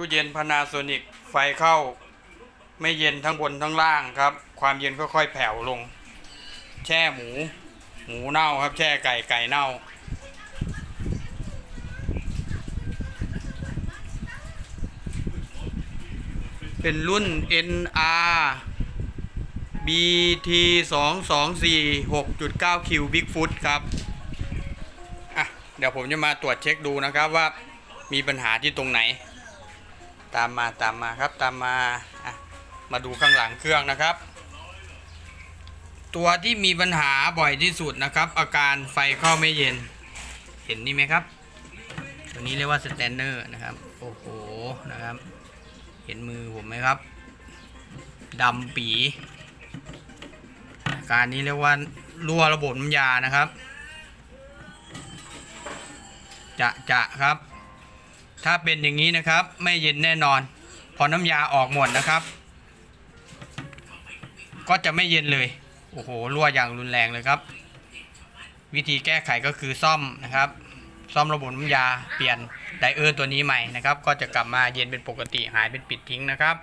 ตู้เย็นพานาโซนิกไฟเข้า ไม่เย็นทั้งบนทั้งล่างครับ ความเย็นค่อยๆแผ่วลง แช่หมู หมูเน่าครับ แช่ไก่ไก่เน่า เป็นรุ่น NR BT 2 2 4 6.9 Q Bigfoot ครับอะเดี๋ยวผมจะมาตรวจเช็คดูนะครับว่ามีปัญหาที่ตรงไหน ตามมาตามมาครับตามมาอะมาดูข้างหลังเครื่องนะครับ ตัวที่มีปัญหาบ่อยที่สุดนะครับ อาการไฟเข้าไม่เย็น เห็นนี่ไหมครับ ตัวนี้เรียกว่าสแตนเนอร์นะครับ โอ้โหนะครับ เห็นมือผมไหมครับดำปีอาการนี้เรียกว่ารั่วระบบน้ำยานะครับ จะจะครับ ถ้าเป็นอย่างนี้นะครับ ไม่เย็นแน่นอน พอน้ำยาออกหมดนะครับ ก็จะไม่เย็นเลย โอ้โหรั่วอย่างรุนแรงเลยครับ วิธีแก้ไขก็คือซ่อมนะครับ ซ่อมระบบน้ำยาเปลี่ยนไดเออร์ตัวนี้ใหม่นะครับ ก็จะกลับมาเย็นเป็นปกติหายเป็นปิดทิ้งนะครับ